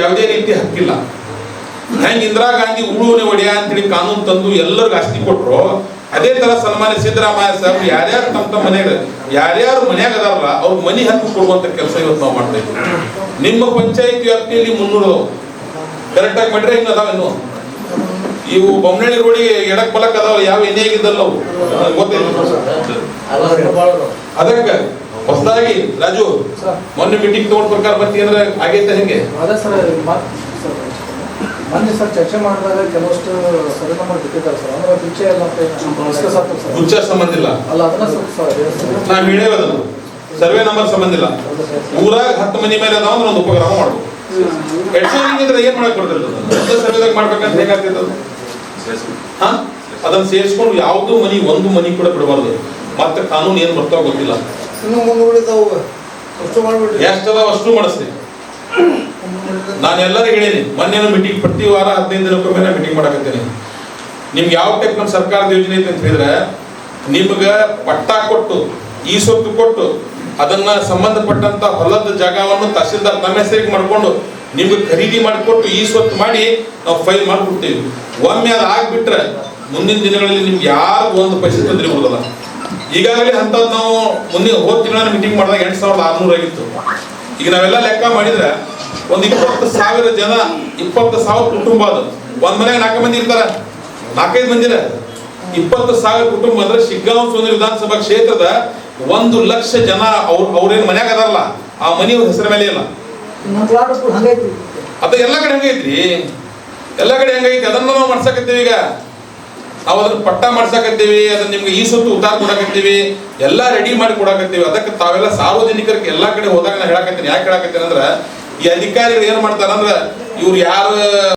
ಯಾವುದೇ ರೀತಿ ಹಕ್ಕಿಲ್ಲ. ಹೆಂಗ್ ಇಂದಿರಾ ಗಾಂಧಿ ಉಳುವನೆ ಒಡೆಯ ಅಂತೇಳಿ ಕಾನೂನು ತಂದು ಎಲ್ಲರಿಗೂ ಆಸ್ತಿ ಕೊಟ್ರು, ಅದೇ ತರ ಸನ್ಮಾನ್ಯ ಸಿದ್ದರಾಮಯ್ಯ ಸಾಹೇಬ್ ಯಾರ್ಯಾರು ತಮ್ಮ ತಮ್ಮ ಮನೆಯಾಗ ಯಾರ್ಯಾರು ಮನ್ಯಾಗ ಅದಾರಲ್ಲ, ಅವ್ರ ಮನೆ ಹಕ್ಕು ಕೊಡುವಂತ ಕೆಲಸ ಇವತ್ತು ನಾವು ಮಾಡ್ತಾ ಇದ್ದೀವಿ. ನಿಮ್ಮ ಪಂಚಾಯತ್ ವ್ಯಾಪ್ತಿಯಲ್ಲಿ ಮುನ್ನೂರು ಕರೆಕ್ಟ್ ಆಗಿ ಮಾಡ್ರೆ ಹಿಂಗ ಅದಾವ ಇನ್ನು. ಇವು ಬೊಮ್ಮನಳ್ಳಿ ರೋಡಿ ಎಡಕ್ ಬಲಕ್ ಅದಾವ, ಯಾವ ಎಣ್ಣೆ ಆಗಿದ್ದಲ್ಲ ಅವು ಗೊತ್ತಿಲ್ಲ ಅದಕ್ಕೆ ಹೊಸದಾಗಿ ರಾಜು ಸರ್. ಮೊನ್ನೆ ಮೀಟಿಂಗ್ ತಗೊಂಡ್ ಪ್ರಕಾರ ಬರ್ತೀನಿ ಅಂದ್ರೆ ಆಗೈತೆ ಹೆಂಗೆ? ಅದೇ ಸರ್ ಮೊನ್ನೆ ಸರ್ ಚರ್ಚೆ ಮಾಡಿದಾಗ ಕೆಲವಷ್ಟು ಸರಿ ನಂಬರ್ ಬಿಟ್ಟಿದ್ದಾರೆ ಸರ್. ಅಂದ್ರೆ ಮುಂಚೆ ಎಲ್ಲ ಆಗ್ತದೆ ಸಂಬಂಧ ಇಲ್ಲ. ಅಲ್ಲ ಅದನ್ನ ಸ್ವಲ್ಪ ಸರ್ ಹೇಳ್ತೀನಿ. ನಾ ಹೇಳೇವ ಅದನ್ನು ಸರ್ವೆ ನಂಬರ್ ಸಂಬಂಧ ಇಲ್ಲ. ಊರಾಗ ಹತ್ತು ಮನಿ ಮೇಲೆ ಅದಾವ ಅಂದ್ರೆ ಒಂದು ಉಪಗ್ರಹ ಮಾಡು ಎಡ್ಸೋನಿಂಗ್ ಇದ್ರೆ ಏನ್ ಮಾಡಕ್ ಬರ್ತದೆ ಒಂದು ಸರ್ವೆದಾಗ ಮಾಡ್ಬೇಕಂತ ಹೇಗಾಗ್ತದೆ ಅದು? ಹಾ? ಅದನ್ನ ಸೇರಿಸ್ಕೊಂಡು ಯಾವ್ದು ಮನಿ ಒಂದು ಮನಿ ಕೂಡ ಬಿಡಬಾರ್ದು. ಮತ್ತೆ ಕಾನೂನು ಏನ್ ಬರ್ತಾವ ಗೊತ್ತಿಲ್ಲ. ಇನ್ನು ಅಷ್ಟು ಮಾಡ್ಬಿಡ್ರಿ. ಎಷ್ಟು ಅದಾವ ಅಷ್ಟು ಮಾಡಿಸ್ತೀನಿ ನಾನು ಎಲ್ಲರಿಗೂ ಹೇಳೀನಿ, ಮೊನ್ನೆ ಮೀಟಿಂಗ್ ಪ್ರತಿ ವಾರ ಹದಿನೈದು ದಿನಕ್ಕೊಮ್ಮೆ ಮೀಟಿಂಗ್ ಮಾಡಕತ್ತೀನಿ. ನಿಮ್ಗೆ ಯಾವ ಟೈಪ್ ನಮ್ಮ ಸರ್ಕಾರದ ಯೋಜನೆ ಐತೆ ಅಂತ ಹೇಳಿದ್ರೆ, ನಿಮ್ಗೆ ಪಟ್ಟ ಕೊಟ್ಟು, ಈ ಸೊತ್ತು ಕೊಟ್ಟು, ಅದನ್ನ ಸಂಬಂಧಪಟ್ಟಂತ ಹೊಲದ ಜಾಗವನ್ನು ತಹಸೀಲ್ದಾರ್ ತಮ್ಮ ಹೆಸರಿಗೆ ಮಾಡಿಕೊಂಡು, ನಿಮ್ಗೆ ಖರೀದಿ ಮಾಡಿಕೊಟ್ಟು ಈ ಸೊತ್ತು ಮಾಡಿ ನಾವು ಫೈಲ್ ಮಾಡಿಕೊಡ್ತೀವಿ. ಒಮ್ಮೆ ಅದು ಆಗ್ಬಿಟ್ರೆ, ಮುಂದಿನ ದಿನಗಳಲ್ಲಿ ನಿಮ್ಗೆ ಯಾರು ಒಂದು ಪೈಸೆ ತೊಂದರೆ ಬರೋದಲ್ಲ ಈಗಾಗಲೇ ಅಂಥದ್ದು ನಾವು ಮುಂದಿನ ಹೋದ ತಿಂಗಳ ಮೀಟಿಂಗ್ ಮಾಡಿದಾಗ ಎಂಟು ಸಾವಿರದ ಆರ್ನೂರು ಆಗಿತ್ತು. ಈಗ ನಾವೆಲ್ಲ ಲೆಕ್ಕ ಮಾಡಿದ್ರೆ ಒಂದು ಇಪ್ಪತ್ತು ಸಾವಿರ ಜನ ಇಪ್ಪತ್ತು ಸಾವಿರ ಕುಟುಂಬ ಅದು. ಒಂದ್ ಮನೆಗೆ ನಾಲ್ಕು ಮಂದಿ ಇರ್ತಾರ. ನಾಲ್ಕೈದು ಮಂದಿರ ಇಪ್ಪತ್ತು ಸಾವಿರ ಕುಟುಂಬ ಅಂದ್ರೆ ಶಿಗ್ಗಾಂವ್ ಸೋನಿ ವಿಧಾನಸಭಾ ಕ್ಷೇತ್ರದ ಒಂದು ಲಕ್ಷ ಜನ ಅವ್ರ ಅವ್ರೇನು ಮನ್ಯಾಗ ಅದಾರಲ್ಲ ಆ ಮನಿ ಅವ್ರ ಹೆಸರ ಮೇಲೆ ಇಲ್ಲ. ಅದು ಎಲ್ಲ ಕಡೆ ಹಂಗೈತ್ರಿ. ಎಲ್ಲ ಕಡೆ ಹೆಂಗೈತಿ. ಅದನ್ನ ನಾವು ಮಾಡ್ಸಕತ್ತೀವಿ ಈಗ. ನಾವು ಅದನ್ನ ಪಟ್ಟ ಮಾಡ್ಸಕತ್ತೀವಿ, ಅದನ್ನ ನಿಮ್ಗೆ ಈ ಸುತ್ತು ಉತ್ತಾರ ಕೊಡಕತ್ತೀವಿ, ಎಲ್ಲ ರೆಡಿ ಮಾಡಿ ಕೊಡಕತ್ತೀವಿ. ಅದಕ್ಕೆ ತಾವೆಲ್ಲ ಸಾರ್ವಜನಿಕರಿಗೆ ಎಲ್ಲಾ ಕಡೆ ಹೋದಾಗ ನಾ ಹೇಳಕತ್ತೀನಿ. ಯಾಕೆ ಹೇಳಕತ್ತೀನಿ ಅಂದ್ರೆ, ಈ ಅಧಿಕಾರಿಗಳು ಏನ್ ಮಾಡ್ತಾರಂದ್ರ, ಇವ್ರು ಯಾರು